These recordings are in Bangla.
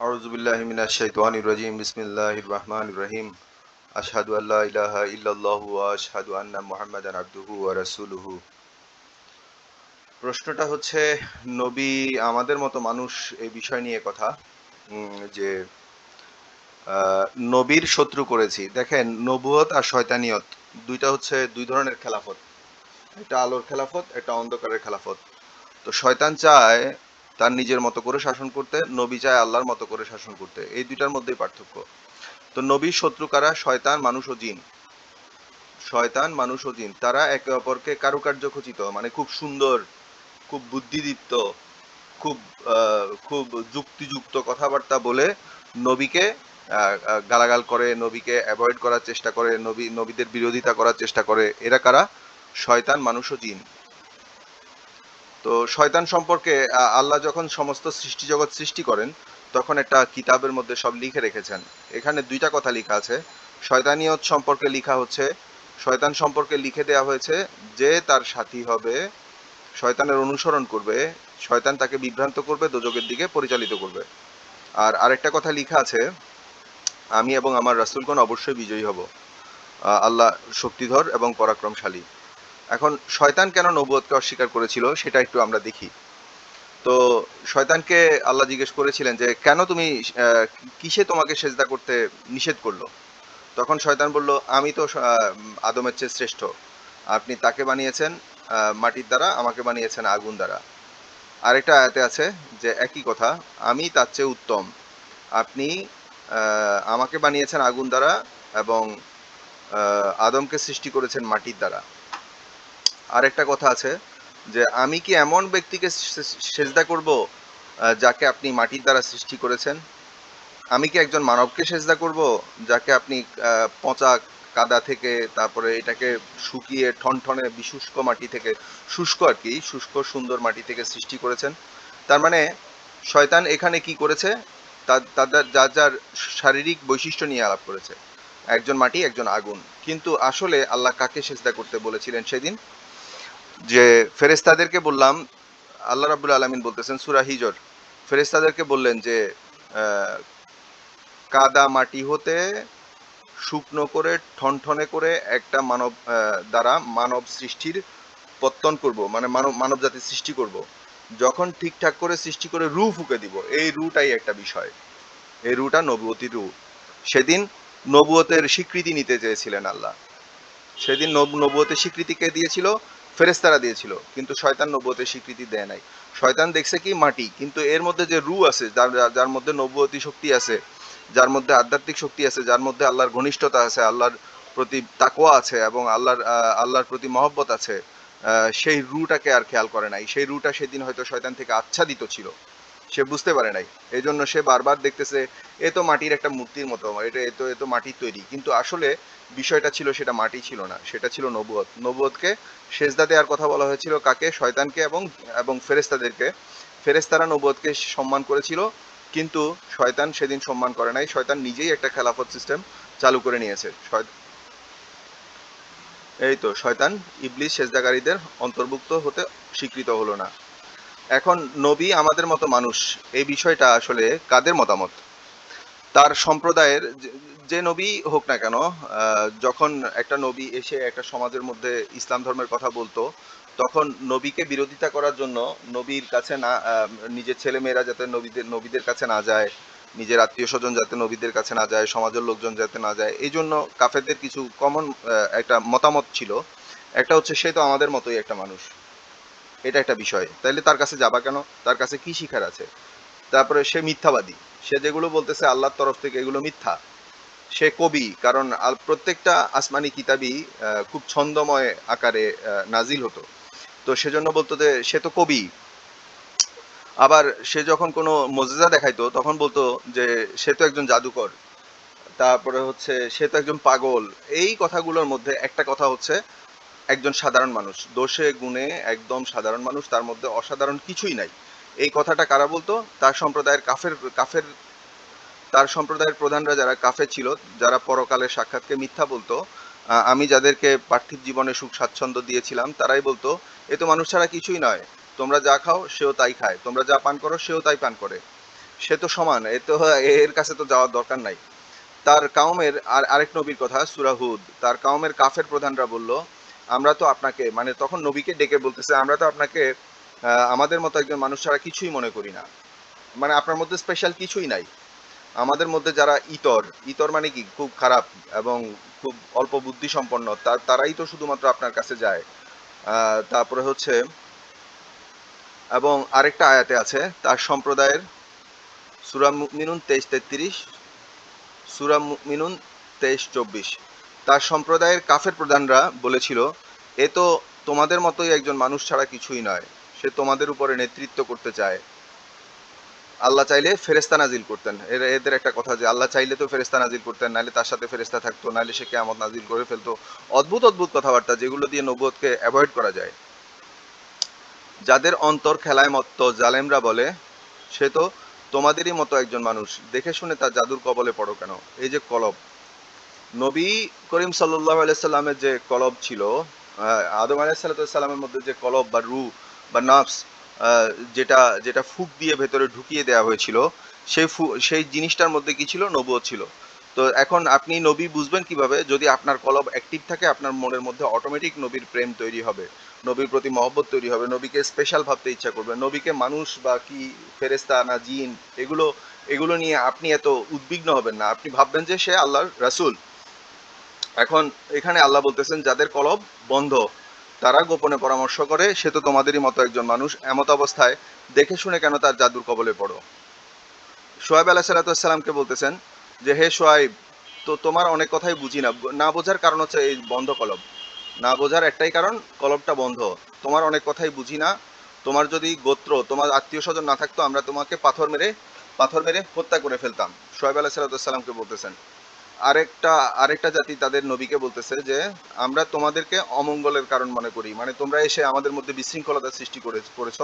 আউযুবিল্লাহি প্রশ্নটা হচ্ছে, নবী আমাদের মতো মানুষ এই বিষয় নিয়ে কথা যে নবীর শত্রু করেছি। দেখেন, নবুয়ত আর শয়তানিয়ত দুইটা হচ্ছে দুই ধরনের খেলাফত। এটা আলোর খেলাফত এটা অন্ধকারের খেলাফত। তো শয়তান চায় তার নিজের মতো করে শাসন করতে, নবী চায় আল্লাহর মতো করে শাসন করতে। এই দুইটার মধ্যেই পার্থক্য। তো নবীর শত্রু কারা শয়তান, মানুষ ও জিন। শয়তান, মানুষ ও জিন। তারা একে অপরকে কারুকার্য খচিত মানে খুব সুন্দর, খুব বুদ্ধিদীপ্ত, খুব খুব যুক্তিযুক্ত কথাবার্তা বলে নবীকে গালাগাল করে, নবীকে অ্যাভয়েড করার চেষ্টা করে, নবী, নবীদের বিরোধিতা করার চেষ্টা করে। এরা কারা? শয়তান, মানুষ ও জিন। তো শয়তান সম্পর্কে আল্লাহ যখন সমস্ত সৃষ্টি জগৎ সৃষ্টি করেন, তখন একটা কিতাবের মধ্যে সব লিখে রেখেছেন। এখানে দুইটা কথা লেখা আছে। শয়তানিয়ত সম্পর্কে লেখা হচ্ছে, শয়তান সম্পর্কে লিখে দেওয়া হয়েছে যে তার সাথী হবে, শয়তানের অনুসরণ করবে, শয়তান তাকে বিভ্রান্ত করবে দোজকের দিকে পরিচালিত করবে। আর আরেকটা কথা লেখা আছে, আমি এবং আমার রাসূলগণ অবশ্যই বিজয়ী হব। আল্লাহ শক্তিধর এবং পরাক্রমশালী। এখন শয়তান কেন নবুয়তকে অস্বীকার করেছিল সেটা একটু আমরা দেখি। তো শয়তানকে আল্লাহ জিজ্ঞেস করেছিলেন যে, কেন তুমি কিসে তোমাকে সেজদা করতে নিষেধ করল? তখন শয়তান বলল, আমি তো আদমের চেয়ে শ্রেষ্ঠ। আপনি তাকে বানিয়েছেন মাটির দ্বারা, আমাকে বানিয়েছেন আগুন দ্বারা। আরেকটা আয়াতে আছে যে, একই কথা, আমি তার চেয়ে উত্তম। আপনি আমাকে বানিয়েছেন আগুন দ্বারা এবং আদমকে সৃষ্টি করেছেন মাটির দ্বারা। আরেকটা কথা আছে যে আমি কি এমন ব্যক্তিকে সেজদা করব যাকে আপনি মাটির দ্বারা সৃষ্টি করেছেন? আমি কি একজন মানবকে সেজদা করব, যাকে আপনি পচা কাদা থেকে, তারপরে এটাকে শুকিয়ে ঠনঠনে বিশুষ্ক মাটি থেকে, শুষ্ক আর কি, শুষ্ক সুন্দর মাটি থেকে সৃষ্টি করেছেন? তার মানে শয়তান এখানে কি করেছে? তাদের যার যার শারীরিক বৈশিষ্ট্য নিয়ে আলাপ করেছে। একজন মাটি, একজন আগুন। কিন্তু আসলে আল্লাহ কাকে সেজদা করতে বলেছিলেন সেদিন? যে ফেরেস্তাদেরকে বললাম, আল্লাহ রাবুল আলমিন বলতেছেন সুরা হিজর ফেরেস্তাদেরকে বললেন যে কাদা মাটি হতে শুকনো করে, ঠনঠনে করে একটা মানব দ্বারা মানব সৃষ্টির পত্তন করব মানে মানব মানব জাতির সৃষ্টি করব। যখন ঠিকঠাক করে সৃষ্টি করে রু ফুকে দিব, এই রুটাই একটা বিষয়। এই রুটা নবুয়তির রু সেদিন নবুয়তের স্বীকৃতি নিতে চেয়েছিলেন আল্লাহ। সেদিন নব- নবুয়তের স্বীকৃতি কে দিয়েছিল? ফেরেস্তারা দিয়েছিল, কিন্তু শয়তান নব্বতে স্বীকৃতি দেয় নাই। শয়তান দেখছে কি? মাটি। কিন্তু এর মধ্যে যে রু আছে, যার, যার- মধ্যে নব্বতী শক্তি আছে, যার মধ্যে আধ্যাত্মিক শক্তি আছে, যার মধ্যে আল্লাহর ঘনিষ্ঠতা আছে, আল্লাহর প্রতি তাকোয়া আছে এবং আল্লাহর আল্লাহর প্রতি মহব্বত আছে সেই রুটাকে আর খেয়াল করে নাই। সেই রুটা সেদিন হয়তো শয়তান থেকে আচ্ছাদিত ছিল। সে বুঝতে পারে নাই। এই জন্য সে বারবার দেখতেছে, এ তো মাটির একটা মূর্তির মতো, এটা, এ তো এ তো মাটির তৈরি। কিন্তু আসলে বিষয়টা ছিল সেটা মাটি ছিল না, সেটা ছিল নবুয়ত। নবুয়তকে সেজদা দেওয়ার কথা বলা হয়েছিল কাকে? শয়তানকে এবং এবং ফেরেস্তাদেরকে ফেরেস্তারা নবুয়তকে সম্মান করেছিল, কিন্তু শয়তান সেদিন সম্মান করে নাই। শয়তান নিজেই একটা খেলাফত সিস্টেম চালু করে নিয়েছে। এই তো, শয়তান ইবলিস সেজদাকারীদের অন্তর্ভুক্ত হতে স্বীকৃত হলো না। এখন নবী আমাদের মতো মানুষ, এই বিষয়টা আসলে কাদের মতামত? তার সম্প্রদায়ের যে- নবী হোক না কেন যখন একটা নবী এসে একটা সমাজের মধ্যে ইসলাম ধর্মের কথা বলতো, তখন নবীকে বিরোধিতা করার জন্য নবীর কাছে না নিজের ছেলে মেয়েরা যাতে নবীদের নবীদের কাছে না যায়, নিজের আত্মীয় স্বজন যাতে নবীদের কাছে না যায়, সমাজের লোকজন যাতে না যায়, এই জন্য কাফেরদের কিছু কমন একটা মতামত ছিল। একটা হচ্ছে সে তো আমাদের মতোই একটা মানুষ। এটা একটা বিষয়। তাইলে তার কাছে যাবা কেন? তার কাছে কি শিখার আছে? তারপরে সে মিথ্যাবাদী। সে যেগুলো বলতেছে আল্লাহর তরফ থেকে এগুলো মিথ্যা। সে কবি, কারণ প্রত্যেকটা আসমানি কিতাবই খুব ছন্দময় আকারে নাজিল হতো। তো সেজন্য বলতো যে, সে তো কবি। আবার সে যখন কোনো মজেজা দেখাইতো, তখন বলতো যে, সে তো একজন জাদুকর। তারপরে হচ্ছে, সে তো একজন পাগল। এই কথাগুলোর মধ্যে একটা কথা হচ্ছে একজন সাধারণ মানুষ। দোষে, গুণে একদম সাধারণ মানুষ, তার মধ্যে অসাধারণ কিছুই নাই। এই কথাটা কারা বলতো? তার সম্প্রদায়ের কাফের কাফের, তার সম্প্রদায়ের প্রধানরা যারা কাফে ছিল, যারা পরকালের সাক্ষাৎকে মিথ্যা বলতো আমি যাদেরকে পার্থিব জীবনে সুখ, স্বাচ্ছন্দ্য দিয়েছিলাম, তারাই বলতো, এ তো মানুষ ছাড়া কিছুই নয়। তোমরা যা খাও, সেও তাই খায়। তোমরা যা পান করো, সেও তাই পান করে। সে তো সমান। এ তো, এর কাছে তো যাওয়ার দরকার নাই। তার কাউমের আর, আরেক নবীর কথা সুরাহুদ তার কাউমের কাফের প্রধানরা বলল আমরা তো আপনাকে মানে তখন নবীকে ডেকে বলতেছে, আমরা তো আপনাকে আমাদের মতো একজন মানুষ ছাড়া কিছুই মনে করি না। মানে আপনার মধ্যে স্পেশাল কিছুই নাই। আমাদের মধ্যে যারা ইতর ইতর মানে কি? খুব খারাপ এবং খুব অল্প বুদ্ধি সম্পন্ন তার তারাই তো শুধুমাত্র আপনার কাছে যায়। তারপরে হচ্ছে, এবং আরেকটা আয়াতে আছে, তার সম্প্রদায়ের, সুরা মিনুন তেইশ তেত্রিশ, সুরা মিনুন তেইশ চব্বিশ। তার সম্প্রদায়ের কাফের প্রধানরা বলেছিল, এ তো তোমাদের মতোই একজন মানুষ ছাড়া কিছুই নয়। সে তোমাদের উপরে নেতৃত্ব করতে চায়। আল্লাহ চাইলে ফেরেস্তা নাজিল করতেন। এর, এদের একটা কথা যে আল্লাহ চাইলে তো ফেরেস্তা নাজিল করতেন নাহলে তার সাথে ফেরেস্তা থাকতো নাহলে সে কেমন নাজিল করে ফেলতো। অদ্ভুত অদ্ভুত কথাবার্তা যেগুলো দিয়ে নবুয়তকে অ্যাভয়েড করা যায়। যাদের অন্তর খেলায় মত্ত, জালেমরা বলে, সে তো তোমাদেরই মতো একজন মানুষ। দেখে শুনে তার জাদুর কবলে পড়ো কেন? এই যে কলব। নবী করিম সাল্লাহ আলাইসাল্লামের যে কলব ছিল আদম আলাইসাল্লামের মধ্যে যে কলব বা রু বা নাফস যেটা যেটা ফুক দিয়ে ভেতরে ঢুকিয়ে দেওয়া হয়েছিল, সেই সেই জিনিসটার মধ্যে কি ছিল? নবুয়ত ছিল। তো এখন আপনি নবী বুঝবেন কীভাবে? যদি আপনার কলব অ্যাক্টিভ থাকে, আপনার মনের মধ্যে অটোমেটিক নবীর প্রেম তৈরি হবে, নবীর প্রতি মহব্বত তৈরি হবে, নবীকে স্পেশাল ভাবতে ইচ্ছা করবে, নবীকে মানুষ বা কি ফেরেস্তা না জিন, এগুলো এগুলো নিয়ে আপনি এত উদ্বিগ্ন হবেন না। আপনি ভাববেন যে সে আল্লাহর রাসূল। এখন এখানে আল্লাহ বলতেছেন, যাদের কলব বন্ধ, তারা গোপনে পরামর্শ করে, সে তো তোমাদেরই মতো একজন মানুষ। এমত অবস্থায় দেখে শুনে কেন তার জাদুর কবলে পড়ো? সোয়াইব আলাহ সাল্লাতামকে বলতেছেন যে, হে সোয়াইব, তো তোমার অনেক কথাই বুঝি না। না বোঝার কারণ হচ্ছে এই বন্ধ কলব। না বোঝার একটাই কারণ, কলবটা বন্ধ। তোমার অনেক কথাই বুঝি না। তোমার যদি গোত্র, তোমার আত্মীয় স্বজন না থাকতো, আমরা তোমাকে পাথর মেরে পাথর মেরে হত্যা করে ফেলতাম। সোয়াইব আলাহ সাল্লাতামকে বলতেছেন। আরেকটা আরেকটা জাতি তাদের নবীকে বলতেছে যে, আমরা তোমাদেরকে অমঙ্গলের কারণ মনে করি। মানে তোমরা এসে আমাদের মধ্যে বিশৃঙ্খলতা সৃষ্টি করে, করেছ।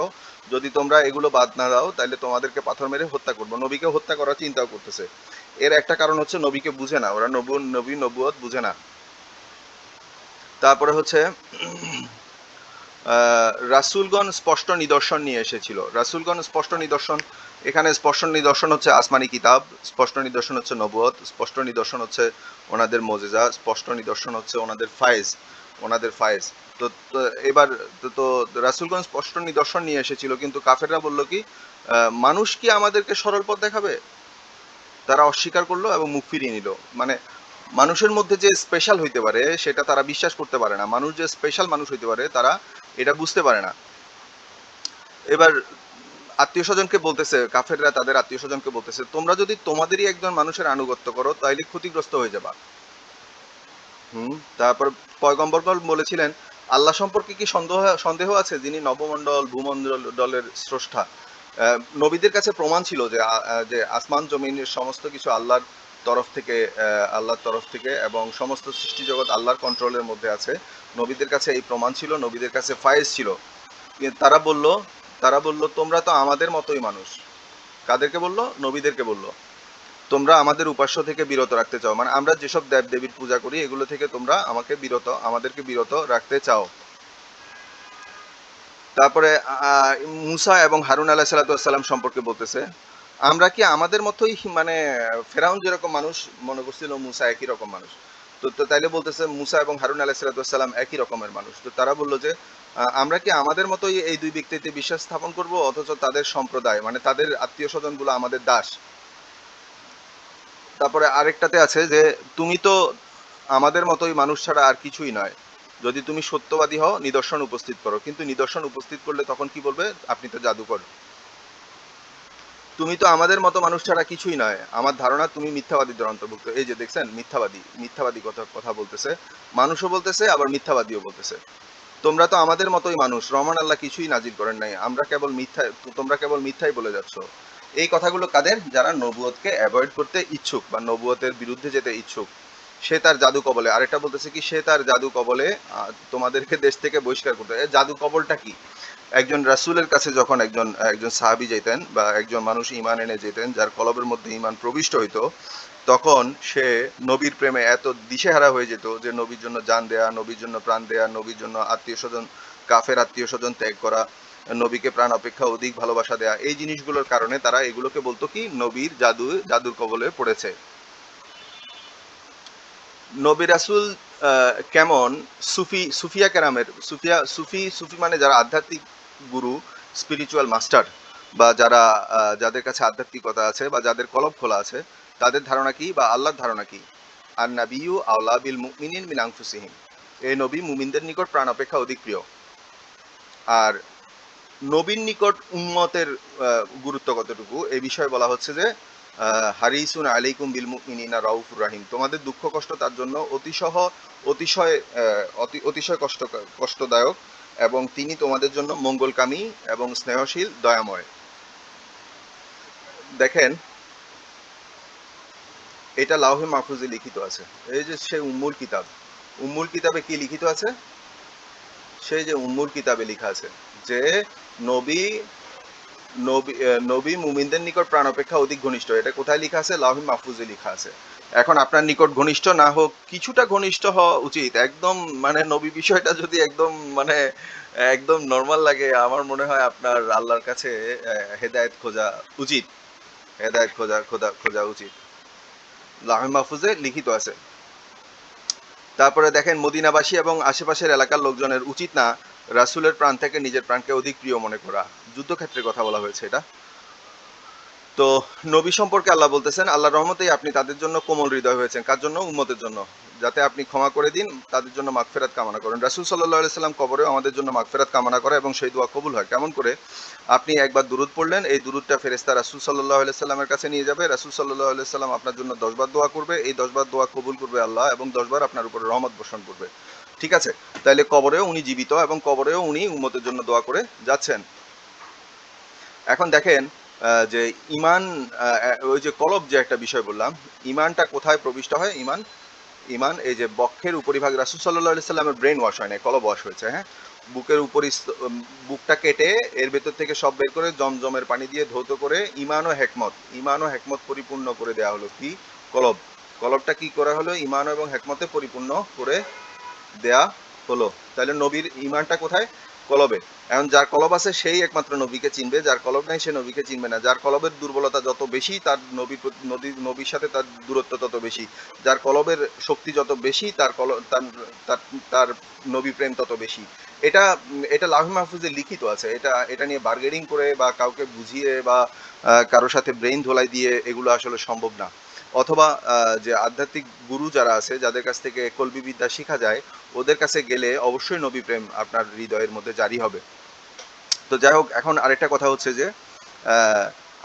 যদি তোমরা এগুলো বাদ না দাও, তাহলে তোমাদেরকে পাথর মেরে হত্যা করব। নবীকে হত্যা করার চিন্তাও করতেছে। এর একটা কারণ হচ্ছে নবীকে বুঝে না। ওরা নবু, নবী, নবুয়ত বুঝে না। তারপরে হচ্ছে রাসূলগণ স্পষ্ট নিদর্শন নিয়ে এসেছিল। রাসূলগণ স্পষ্ট নিদর্শন এখানে স্পষ্ট নিদর্শন হচ্ছে আসমানি কিতাব, স্পষ্ট নিদর্শন হচ্ছে নবুয়ত স্পষ্ট নিদর্শন হচ্ছে ওনাদের মজেজা, স্পষ্ট নিদর্শন হচ্ছে ওনাদের ফায়েজ ওনাদের ফায়েজ। তো এবার, তো- রাসূলগণ স্পষ্ট নিদর্শন নিয়ে এসেছিল, কিন্তু কাফেররা বলল কি মানুষ কি আমাদেরকে সরল পথ দেখাবে? তারা অস্বীকার করল এবং মুখ ফিরিয়ে নিল। মানে মানুষের মধ্যে যে স্পেশাল হইতে পারে, সেটা তারা বিশ্বাস করতে পারে না। মানুষ যে স্পেশাল মানুষ হইতে পারে, তারা এটা বুঝতে পারে না। এবার আত্মীয় স্বজনকে বলতেছে, কাফেররা তাদের আত্মীয় স্বজনকে বলতেছে, তোমরা যদি তোমাদেরই একজন মানুষের আনুগত্য করো, তাইলে ক্ষতিগ্রস্ত হয়ে যাবা। হুম, তারপর পয়গম্বরগণ বলেছিলেন, আল্লাহ সম্পর্কে কি সন্দেহ সন্দেহ আছে যিনি নবমণ্ডল, ভূমণ্ডলের স্রষ্টা? নবীদের কাছে প্রমাণ ছিল যে যে আসমান জমিনের সমস্ত কিছু আল্লাহর তরফ থেকে আল্লাহর তরফ থেকে এবং সমস্ত সৃষ্টি জগৎ আল্লাহর কন্ট্রোলের মধ্যে আছে। নবীদের কাছে এই প্রমাণ ছিল, নবীদের কাছে ফায়েজ ছিল। তারা বলল তারা বলল, তোমরা তো আমাদের মতোই মানুষ। কাদেরকে বলল? নবীদেরকে বলল। তোমরা আমাদের উপাস্য থেকে বিরত রাখতে চাও। মানে আমরা যেসব দেব দেবীর পূজা করি, এগুলো থেকে তোমরা আমাকে বিরত, আমাদেরকে বিরত রাখতে চাও। তারপরে মুসা এবং হারুন আলাহ সাল্লাম সম্পর্কে বলতেছে, আমরা কি আমাদের মতোই মানে ফেরাউন যেরকম মানুষ, মনে করছিল মুসা একই রকম মানুষ? তো তাইলে বলতেছে মুসা এবং হারুন আলাহ সাল্লাম একই রকমের মানুষ। তো তারা বলল যে আমরা কি আমাদের মতোই এই দুই ব্যক্তিতে বিশ্বাস স্থাপন করব অথচ তাদের সম্প্রদায় মানে তাদের আত্মীয় স্বজনগুলো আমাদের দাস? তারপরে আরেকটাতে আছে যে, তুমি তো আমাদের মতোই মানুষ ছাড়া আর কিছুই নয়। যদি তুমি সত্যবাদী হও, নিদর্শন উপস্থিত করো। কিন্তু নিদর্শন উপস্থিত করলে তখন কি বলবে? আপনি তো জাদুকর। তুমি তো আমাদের মতো মানুষ ছাড়া কিছুই নয়। আমার ধারণা তুমি মিথ্যাবাদীদের অন্তর্ভুক্ত এই যে দেখছেন, মিথ্যাবাদী মিথ্যাবাদী কথা কথা বলতেছে। মানুষও বলতেছে, আবার মিথ্যাবাদীও বলতেছে। তোমরা তো আমাদের মতোই মানুষ। রহমান আল্লাহ কিছুই নাজির করেন নাই। আমরা কেবল মিথ্যা, তোমরা কেবল মিথ্যাই বলে যাচ্ছ। এই কথাগুলো কাদের? যারা নবুয়তকে অ্যাভয়েড করতে ইচ্ছুক বা নবুয়তের বিরুদ্ধে যেতে ইচ্ছুক। সে তার জাদু কবলে। আরেকটা বলতেছে কি, সে তার জাদু কবলে তোমাদেরকে দেশ থেকে বহিষ্কার করতে। জাদু কবলটা কি? একজন রাসূলের কাছে যখন একজন একজন সাহাবী যেতেন বা একজন মানুষ ঈমান এনে যেতেন যার কলবের মধ্যে ঈমান প্রবিষ্ট হইতো, তখন সে নবীর প্রেমে এত দিশেহারা হয়ে যেত যে নবীর জন্য জান দেয়া, নবীর জন্য প্রাণ দেয়া, নবীর জন্য আত্মীয় স্বজন কাফের আত্মীয় স্বজন ত্যাগ করা, নবীকে প্রাণ অপেক্ষা অধিক ভালোবাসা দেয়া, এই জিনিসগুলোর কারণে তারা এগুলোকে বলতো কি? নবীর জাদু, জাদুর কবলে পড়েছে। নবী রাসুল কেমন? সুফি, সুফিয়া কেরামের, সুফিয়া, সুফি সুফি মানে যারা আধ্যাত্মিক গুরু স্পিরিচুয়াল মাস্টার বা যারা যাদের কাছে আধ্যাত্মিকতা আছে বা যাদের কলব খোলা আছে তাদের ধারণা কি বা আল্লাহর ধারণা কি? আর নাবিউ আওলা বিল মুমিনিন মিন আনফুসিহিম। এই নবী মুমিনদের নিকট প্রাণ অপেক্ষা অধিক প্রিয়। আর নবীর নিকট উম্মতের আহ, গুরুত্ব কতটুকু? এই বিষয়ে বলা হচ্ছে যে হারিসুন আলাইকুম বিল মুমিনিনা রাউফুর রাহিম। তোমাদের দুঃখ কষ্ট তার জন্য অতিশহ অতিশয় অতিশয় কষ্ট কষ্টদায়ক এবং তিনি তোমাদের জন্য মঙ্গলকামী এবং স্নেহশীল, দয়াময়। দেখেন, এটা লাউহে মাহফুজে লিখিত আছে। এই যে সে উম্মুল কিতাব, উম্মুল কিতাবে কি লিখিত আছে? সেই যে উম্মুল কিতাবে লেখা আছে যে, নবী নবী নবী মুমিনদের নিকট প্রাণ অপেক্ষা অধিক ঘনিষ্ঠ। এটা কোথায় লেখা আছে? লাউহি মাহফুজে লেখা আছে। এখন আপনার নিকট ঘনিষ্ঠ না হোক, কিছুটা ঘনিষ্ঠ হওয়া উচিত। একদম মানে নবী বিষয়টা যদি একদম মানে একদম নর্মাল লাগে, আমার মনে হয় আপনার আল্লাহর কাছে হেদায়েত খোঁজা উচিত। হেদায়েত খোঁজা খোঁজা খোঁজা উচিত। লাউহি মাহফুজে লিখিত আছে। তারপরে দেখেন, মদিনাবাসী এবং আশেপাশের এলাকার লোকজনের উচিত না রাসূলের প্রাণ থেকে নিজের প্রাণকে অধিক প্রিয় মনে করা। যুদ্ধক্ষেত্রের কথা বলা হয়েছে এটা। তো নবী সম্পর্কে আল্লাহ বলতেছেন, আল্লাহর রহমতেই আপনি তাদের জন্য কোমল হৃদয় হয়েছেন। কার জন্য? উম্মতের জন্য। যাতে আপনি ক্ষমা করে দিন, তাদের জন্য মাগফিরাত কামনা করেন। রাসূল আলাইহি সাল্লাম কবরেও আমাদের জন্য মাগফিরাত কামনা করে এবং সেই দোয়া কবুল হয়। কেমন করে? আপনি একবার দুরুদ পড়লেন, এই দুরুদটা ফেরেশতা রাসূল আলাইহি সাল্লামের কাছে নিয়ে যাবে। রাসূল আলাইহি সাল্লাম আপনার জন্য দশবার দোয়া করবে। এই দশবার দোয়া কবুল করবে আল্লাহ এবং দশবার আপনার উপরে রহমত বর্ষণ করবে। ঠিক আছে? তাইলে কবরেও উনি জীবিত এবং কবরেও উনি উম্মতের জন্য দোয়া করে যাচ্ছেন। এখন দেখেন যে ইমান ওই যে কলব যে একটা বিষয় বললাম, ইমানটা কোথায় প্রবিষ্ট হয়? ইমান ইমান, এই যে বক্ষের উপরিভাগ, রাসুল সাল্লাহ সাল্লামের ব্রেন ওয়াশ হয় না কলব ওয়াশ হয়েছে হ্যাঁ? বুকের উপরি বুকটা কেটে এর ভেতর থেকে সব বের করে জমজমের পানি দিয়ে ধৌত করে ইমান ও হেকমত, ইমান ও হেকমত পরিপূর্ণ করে দেওয়া হলো কি? কলব। কলবটা কি করা হলো? ইমান এবং হেকমতে পরিপূর্ণ করে দেয়া হলো। তাহলে নবীর ইমানটা কোথায়? কলবে। এখন যার কলব আছে, সেই একমাত্র নবীকে চিনবে। যার কলব নাই, সে নবীকে চিনবে না। যার কলবের দুর্বলতা যত বেশি, তার নবীর নদী- নবীর সাথে তার দূরত্ব তত বেশি। যার কলবের শক্তি যত বেশি, তার কল তার তার- নবী প্রেম তত বেশি। এটা এটা লাহি মাহফুজে লিখিত আছে। এটা এটা নিয়ে বার্গেনিং করে বা কাউকে বুঝিয়ে বা কারোর সাথে ব্রেইন ধোলাই দিয়ে এগুলো আসলে সম্ভব না। অথবা যে আধ্যাত্মিক গুরু যারা আছে, যাদের কাছ থেকে কলবি বিদ্যা শেখা যায়, ওদের কাছে গেলে অবশ্যই নবী প্রেম আপনার হৃদয়ের মধ্যে জারি হবে। তো যাই হোক, এখন আরেকটা কথা হচ্ছে যে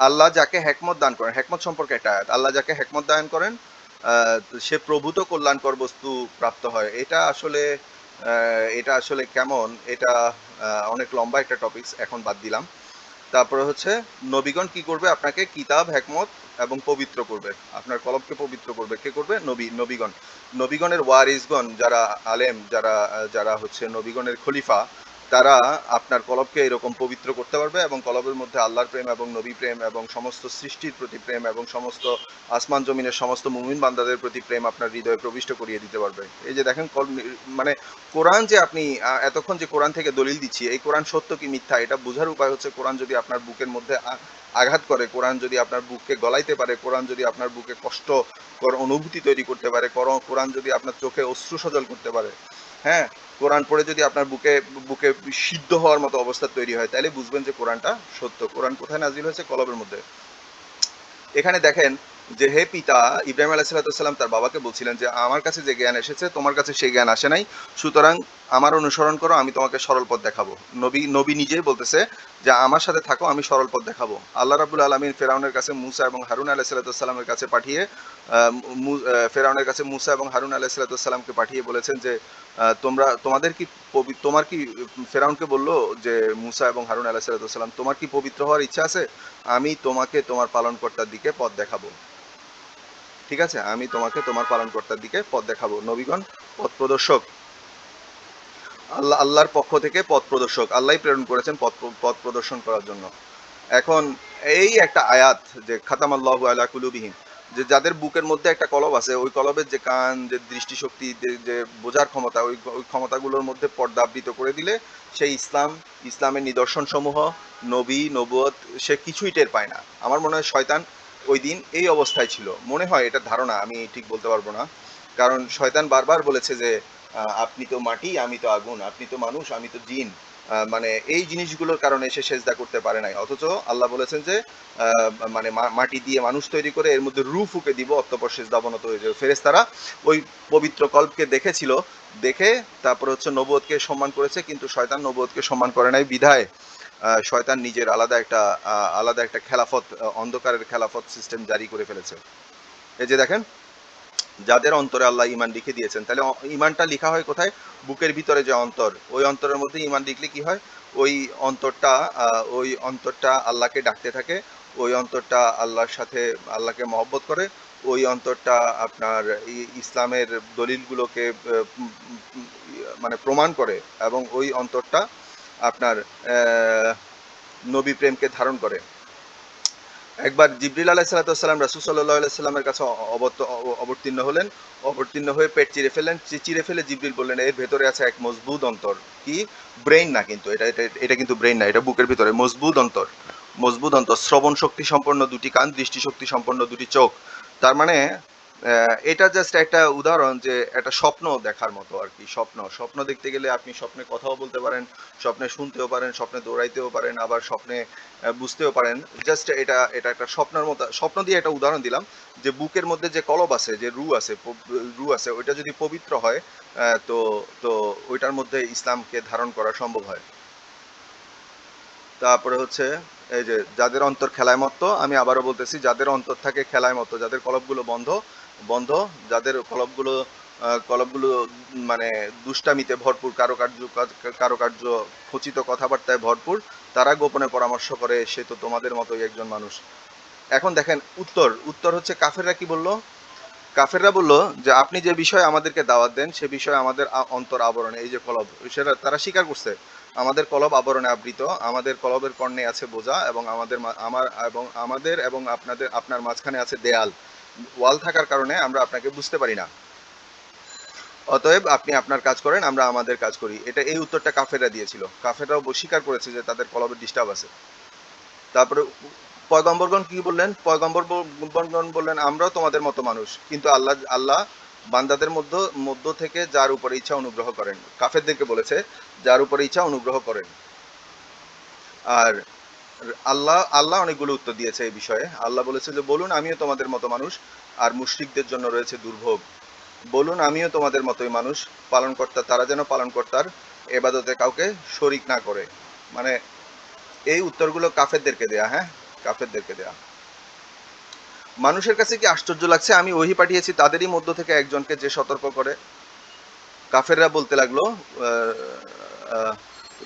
আল্লাহ যাকে হেকমত দান করেন, হেকমত সম্পর্কে একটা আল্লাহ যাকে হেকমত দান করেন সে প্রভূত কল্যাণকর বস্তু প্রাপ্ত হয়। এটা আসলে এটা আসলে কেমন? এটা অনেক লম্বা একটা টপিকস এখন বাদ দিলাম। তারপরে হচ্ছে, নবীগণ কি করবে? আপনাকে কিতাব, হেকমত এবং পবিত্র করবে। আপনার কলবকে পবিত্র করবে। কে করবে? নবী, নবীগণ। নবীগণের ওয়ারিসগণ যারা আলেম, যারা যারা হচ্ছে নবীগণের খলিফা, তারা আপনার কলবকে এরকম পবিত্র করতে পারবে এবং কলবের মধ্যে আল্লাহর প্রেম এবং নবী প্রেম এবং সমস্ত সৃষ্টির প্রতি প্রেম এবং সমস্ত আসমান জমিনের সমস্ত মুমিন বান্দাদের প্রতি প্রেম আপনার হৃদয়ে প্রবিষ্ট করিয়ে দিতে পারবে। এই যে দেখেন মানে কোরআন যে আপনি এতক্ষণ যে কোরআন থেকে দলিল দিচ্ছি, এই কোরআন সত্য কি মিথ্যা? এটা বোঝার উপায় হচ্ছে কোরআন যদি আপনার বুকের মধ্যে আঘাত করে। কোরআন যদি আপনার বুককে গলাইতে পারে, কোরআন যদি আপনার বুকে কষ্ট কর অনুভূতি তৈরি করতে পারে, কোরআন যদি আপনার চোখে অশ্রু সজল করতে পারে হ্যাঁ? কোরআন পড়ে যদি আপনার বুকে বুকে সিদ্ধ হওয়ার মতো অবস্থা তৈরি হয় তাহলে বুঝবেন যে কোরআনটা সত্য। কোরআন কোথায় নাজিল হয়েছে? কলবের মধ্যে। এখানে দেখেন যে, হে পিতা, ইব্রাহিম আলাইসাল্লাম তার বাবাকে বলছিলেন যে, আমার কাছে যে জ্ঞান এসেছে, তোমার কাছে সেই জ্ঞান আসে নাই। সুতরাং আমার অনুসরণ করো, আমি তোমাকে সরল পথ দেখাবো। নবী নবী নিজেই বলতেছে যে, আমার সাথে থাকো, আমি সরল পথ দেখাবো। আল্লাহ রাবুল আলমিন ফেরাউনের কাছে মুসা এবং হারুন আলাইসাল্লামের কাছে পাঠিয়ে ফেরাউনের কাছে মুসা এবং হারুন আলাইসাল্লামকে পাঠিয়ে বলেছেন যে তোমরা, তোমাদের কি তোমার কি, ফেরাউনকে বলল যে, মুসা এবং হারুন আলাইসাল্লাম তোমার কি পবিত্র হওয়ার ইচ্ছা আছে? আমি তোমাকে তোমার পালনকর্তার দিকে পথ দেখাবো। ঠিক আছে? আমি তোমাকে তোমার পালনকর্তার দিকে পথ দেখাবো। নবীগণ, পথ প্রদর্শক। আল্লাহ, আল্লাহর পক্ষ থেকে পথ প্রদর্শক আল্লাহই প্রেরণ করেছেন পথ পথ প্রদর্শন করার জন্য। এখন এই একটা আয়াত যে খাতাম আল্লাহু আলা কুলুবিহীন যে যাদের বুকের মধ্যে একটা কলব আছে, ওই কলবের যে কান, যে দৃষ্টিশক্তি, যে বোঝার ক্ষমতা, ওই ওই ক্ষমতাগুলোর মধ্যে পর্দা আবৃত করে দিলে সেই ইসলাম, ইসলামের নিদর্শন সমূহ নবী, নবুয়ত, সে কিছুই টের পায় না। আমার মনে হয় শয়তান ওই দিন এই অবস্থায় ছিল। মনে হয় এটা ধারণা, আমি ঠিক বলতে পারব না। কারণ শয়তান বারবার বলেছে যে আপনি তো মাটি, আমি তো আগুন, আপনি তো মানুষ, আমি তো জিন। মানে এই জিনিসগুলোর কারণে সে সেজদা করতে পারে নাই। অথচ আল্লাহ বলেছেন যে মানে মাটি দিয়ে মানুষ তৈরি করে এর মধ্যে রু ফুকে দিব অত্যপর শেষ দাবনত হয়ে যাবে। ফেরেস্তারা ওই পবিত্র কল্পকে দেখেছিল, দেখে তারপর হচ্ছে নবদকে সম্মান করেছে, কিন্তু শয়তান নবদকে সম্মান করে নাই বিধায়। শয়তান নিজের আলাদা একটা আলাদা একটা খেলাফত, অন্ধকারের খেলাফত সিস্টেম জারি করে ফেলেছে। এই যে দেখেন যাদের অন্তরে আল্লাহ ইমান লিখে দিয়েছেন। তাহলে ইমানটা লেখা হয় কোথায়? বুকের ভিতরে যে অন্তর, ওই অন্তরের মধ্যে ইমান লিখলে কি হয়? ওই অন্তরটা ওই অন্তরটা আল্লাহকে ডাকতে থাকে, ওই অন্তরটা আল্লাহর সাথে আল্লাহকে মহব্বত করে, ওই অন্তরটা আপনার ইসলামের দলিলগুলোকে মানে প্রমাণ করে এবং ওই অন্তরটা আপনার নবী প্রেমকে ধারণ করে। একবার জিবরিল আলাহ সাল্লাম রাসুল সাল্লাহ সাল্লামের কাছে অবতীর্ণ হলেন। অবতীর্ণ হয়ে পেট চিরে ফেলেন চিরে ফেলে জিবরিল বললেন, এর ভেতরে আছে এক মজবুত অন্তর। কি? ব্রেইন না কিন্তু, এটা এটা কিন্তু ব্রেইন না, এটা বুকের ভিতরে। মজবুত অন্তর। মজবুত অন্তর শ্রবণ শক্তি সম্পন্ন দুটি কান, দৃষ্টিশক্তি সম্পন্ন দুটি চোখ। তার মানে এটা জাস্ট একটা উদাহরণ যে একটা স্বপ্ন দেখার মতো আর কি, স্বপ্ন। স্বপ্ন দেখতে গেলে আপনি স্বপ্নে কথাও বলতে পারেন, স্বপ্নে শুনতেও পারেন, স্বপ্নে দৌড়াইতেও পারেন, আবার স্বপ্নে বুঝতেও পারেন। জাস্ট এটা এটা একটা স্বপ্নের মতো, স্বপ্ন দিয়ে একটা উদাহরণ দিলাম যে বুকের মধ্যে যে কলব আছে, যে রু আছে রু আছে, ওইটা যদি পবিত্র হয় তো তো ওইটার মধ্যে ইসলামকে ধারণ করা সম্ভব হয়। তারপরে হচ্ছে এই যে যাদের অন্তর খেলায় মতো আমি আবারও বলতেছি, যাদের অন্তর থাকে খেলায় মতো যাদের কলবগুলো বন্ধ বন্ধ যাদের কলবগুলো আহ, কলবগুলো মানে দুষ্টামিতে ভরপুর কারুকার্য কারুকার্য খচিত কথাবার্তায় ভরপুর তারা গোপনে পরামর্শ করে সে তো তোমাদের মতোই একজন মানুষ। এখন দেখেন উত্তর উত্তর হচ্ছে কাফেররা কি বলল? কাফেররা বলল যে আপনি যে বিষয়ে আমাদেরকে দাওয়াত দেন সে বিষয়ে আমাদের অন্তর আবরণে এই যে কলব সেটা তারা স্বীকার করছে। আমাদের কলব আবরণে আবৃত আমাদের কলবের কর্ণে আছে বোঝা এবং আমাদের আমার এবং আমাদের এবং আপনাদের আপনার মাঝখানে আছে দেয়াল। ওয়াল থাকার কারণে আমরা আপনাকে বুঝতে পারি না। অতএব আপনি আপনার কাজ করেন, আমরা আমাদের কাজ করি। এটা, এই উত্তরটা কাফেররা দিয়েছিল। কাফেররাও স্বীকার করেছে যে তাদের কলবের ডিস্টার্ব আছে। তারপরে পয়গম্বরগণ কি বললেন? পয়গম্বরগণ বললেন, আমরাও তোমাদের মতো মানুষ, কিন্তু আল্লাহ আল্লাহ বান্দাদের মধ্য মধ্য থেকে যার উপরে ইচ্ছা অনুগ্রহ করেন। কাফেরদেরকে বলেছে, যার উপরে ইচ্ছা অনুগ্রহ করেন। আর আল্লাহ আল্লাহ অনেকগুলো উত্তর দিয়েছে এই বিষয়ে। আল্লাহ বলেছে যে, বলুন, আমিও তোমাদের মতো মানুষ, আর মুশরিকদের জন্য রয়েছে দুর্ভোগ। বলুন, আমিও তোমাদের মতোই মানুষ, পালনকর্তা, তারা যেন পালনকর্তার এবাদতে কাউকে শরিক না করে। মানে এই উত্তরগুলো কাফেরদেরকে দেয়া হ্যাঁ? কাফেরদেরকে দেয়া। মানুষের কাছে কি আশ্চর্য লাগছে? আমি ওহি পাঠিয়েছি, তাদেরই মধ্য থেকে একজনকে যে সতর্ক করে। কাফেররা বলতে লাগল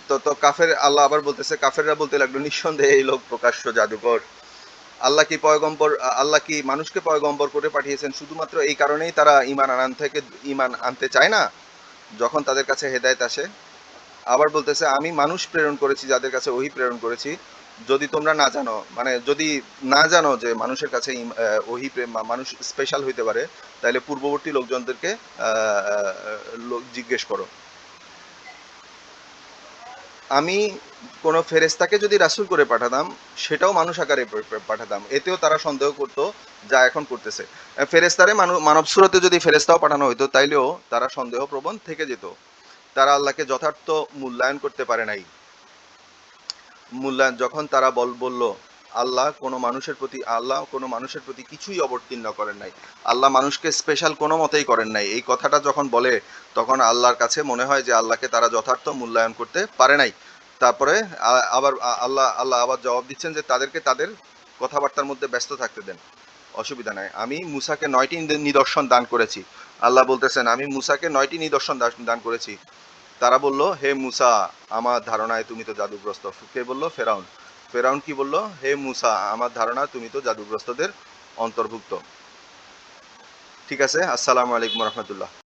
তো তো কাফের, আল্লাহ আবার বলতেছে, কাফেররা বলতে লাগল, নিঃসন্দেহে এই লোক প্রকাশ্য জাদুকর। আল্লাহ কি পয়গম্বর, আল্লাহ কি মানুষকে পয়গম্বর করে পাঠিয়েছেন? শুধুমাত্র এই কারণেই তারা ইমান আনান থেকে ইমান আনতে চায় না? যখন তাদের কাছে হেদায়েত আসে, আবার বলতেছে, আমি মানুষ প্রেরণ করেছি, যাদের কাছে ওহি প্রেরণ করেছি। যদি তোমরা না জানো মানে যদি না জানো যে মানুষের কাছে ওহি মানুষ স্পেশাল হইতে পারে তাহলে পূর্ববর্তী লোকজনদেরকে জিজ্ঞেস করো। আমি কোনো ফেরেস্তাকে যদি রাসুল করে পাঠাতাম, সেটাও মানুষ আকারে পাঠাতাম। এতেও তারা সন্দেহ করতো যা এখন করতেছে। ফেরেস্তারে মানু মানব সুরতে যদি ফেরেস্তাও পাঠানো হইতো, তাইলেও তারা সন্দেহ প্রবণ থেকে যেত। তারা আল্লাহকে যথার্থ মূল্যায়ন করতে পারে নাই। মূল্যায়ন, যখন তারা বল, বলল আল্লাহ কোনো মানুষের প্রতি, আল্লাহ কোনো মানুষের প্রতি কিছুই অবতীর্ণ করেন নাই। আল্লাহ মানুষকে স্পেশাল কোনো মতেই করেন নাই। এই কথাটা যখন বলে, তখন আল্লাহর কাছে মনে হয় যে আল্লাহকে তারা যথার্থ মূল্যায়ন করতে পারে নাই। তারপরে আবার আল্লাহ আল্লাহ আবার জবাব দিচ্ছেন যে তাদেরকে তাদের কথাবার্তার মধ্যে ব্যস্ত থাকতে দেন। অসুবিধা নাই। আমি মুসাকে নয়টি নিদর্শন দান করেছি। আল্লাহ বলতেছেন, আমি মুসাকে নয়টি নিদর্শন দান করেছি। তারা বলল, হে মুসা, আমার ধারণায় তুমি তো জাদুগ্রস্ত। কে বলল, ফেরাউন। ফেরাউন কি বলল? হে মুসা, আমার ধারণা তুমি তো জাদুগ্রস্তদের অন্তর্ভুক্ত। ঠিক আছে, আসসালামু আলাইকুম রহমতুল্লাহ।